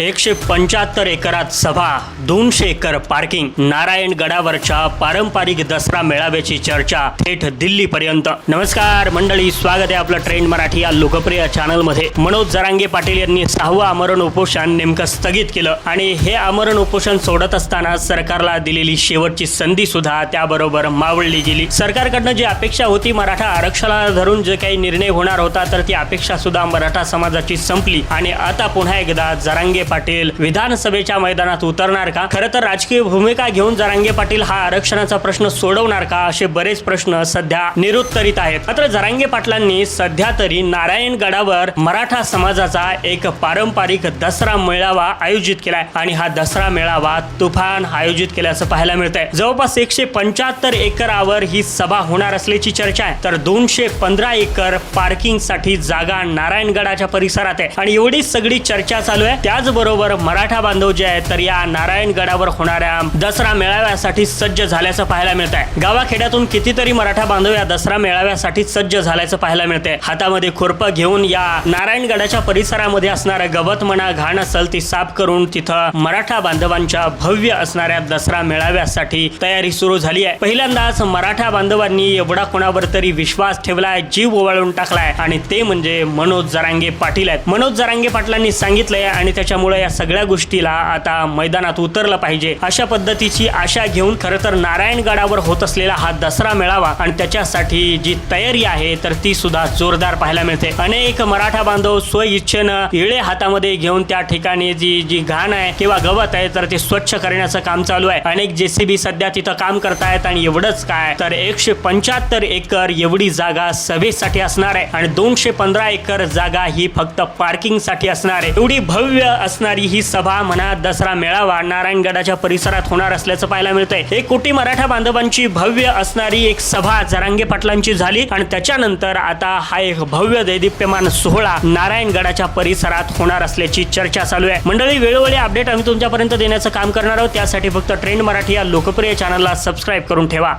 एकशे पंच्याहत्तर एकरात सभा दोनशे एकर पार्किंग नारायण गडावरच्या पारंपरिक दसरा मेळाव्याची चर्चा थेट दिल्लीपर्यंत. नमस्कार मंडळी स्वागत आहे आपलं ट्रेंड मराठी या लोकप्रिय चॅनलमध्ये. मनोज जरांगे पाटील यांनी सहावं आमरण उपोषण नेमकं स्थगित केलं आणि हे आमरण उपोषण सोडत असताना सरकारला दिलेली शेवटची संधी सुद्धा त्याबरोबर मावळली गेली. सरकारकडनं जी अपेक्षा होती मराठा आरक्षणाला धरून जे काही निर्णय होणार होता तर ती अपेक्षा सुद्धा मराठा समाजाची संपली. आणि आता पुन्हा एकदा जरांगे पाटील विधानसभेच्या मैदानात उतरणार का? खरं तर राजकीय भूमिका घेऊन जरांगे पाटील हा आरक्षणाचा प्रश्न सोडवणार का असे बरेच प्रश्न सध्या निरुत्तरित आहेत. मात्र जरांगे पाटलांनी सध्या तरी नारायणगडावर मराठा समाजाचा एक पारंपरिक दसरा मेळावा आयोजित केलाय आणि हा दसरा मेळावा तुफान आयोजित केल्याचं पाहायला मिळत आहे जवळपास एकशे पंच्याहत्तर एकरावर ही सभा होणार असल्याची चर्चा आहे. तर दोनशे पंधरा एकर पार्किंगसाठी जागा नारायणगडाच्या परिसरात आहे. आणि एवढी सगळी चर्चा चालू आहे. त्याचबरोबर मराठा बांधव जे आहेत तर या नारायणगडावर होणाऱ्या दसरा मेळाव्यासाठी सज्ज झाल्याचं पाहायला मिळत आहे गावाखेड्यातून कितीतरी मराठा बांधव या दसरा मेळाव्यासाठी सज्ज झाल्याचं पाहायला मिळतंय. हातामध्ये खुरपं घेऊन या नारायणगडाच्या परिसरामध्ये असणारं गवत म्हणा घाण असेल ती साफ करून तिथं मराठा बांधवांच्या भव्य असणाऱ्या दसरा मेळाव्यासाठी तयारी सुरू झाली आहे. पहिल्यांदाच मराठा बांधवांनी एवढा कोणावर तरी विश्वास ठेवलाय जीव ओवाळून टाकलाय. आणि ते म्हणजे मनोज जरांगे पाटील आहेत. मनोज जरांगे पाटलांनी सांगितलंय आणि त्याच्या त्याच्यामुळे या सगळ्या गोष्टीला आता मैदानात उतरलं पाहिजे. अशा पद्धतीची आशा घेऊन खरं तर नारायणगडावर होत असलेला हा दसरा मेळावा आणि त्याच्यासाठी जी तयारी आहे तर ती सुद्धा जोरदार पाहायला मिळते. अनेक मराठा बांधव स्वइच्छेनं इळे हातामध्ये घेऊन त्या ठिकाणी जी जी घाण आहे किंवा गवत आहे तर ते स्वच्छ करण्याचं काम चालू आहे. अनेक जेसीबी सध्या तिथं काम करतायत आणि एवढंच काय तर एकशे पंच्याहत्तर एकर एवढी जागा सभेसाठी असणार आहे आणि दोनशे पंधरा एकर जागा ही फक्त पार्किंगसाठी असणार आहे. एवढी भव्य असणारी ही सभा म्हणा दसरा मेळावा नारायणगडाच्या परिसरात होणार असल्याचं पाहायला मिळतंय. एक कोटी मराठा बांधवांची भव्य असणारी एक सभा जरांगे पाटलांची झाली आणि त्याच्यानंतर आता हा एक भव्य दैदिप्यमान सोहळा नारायणगडाच्या परिसरात होणार असल्याची चर्चा चालू आहे. मंडळी वेळोवेळी अपडेट आम्ही तुमच्यापर्यंत देण्याचं काम करणार आहोत. त्यासाठी फक्त ट्रेंड मराठी या लोकप्रिय चॅनलला सबस्क्राईब करून ठेवा.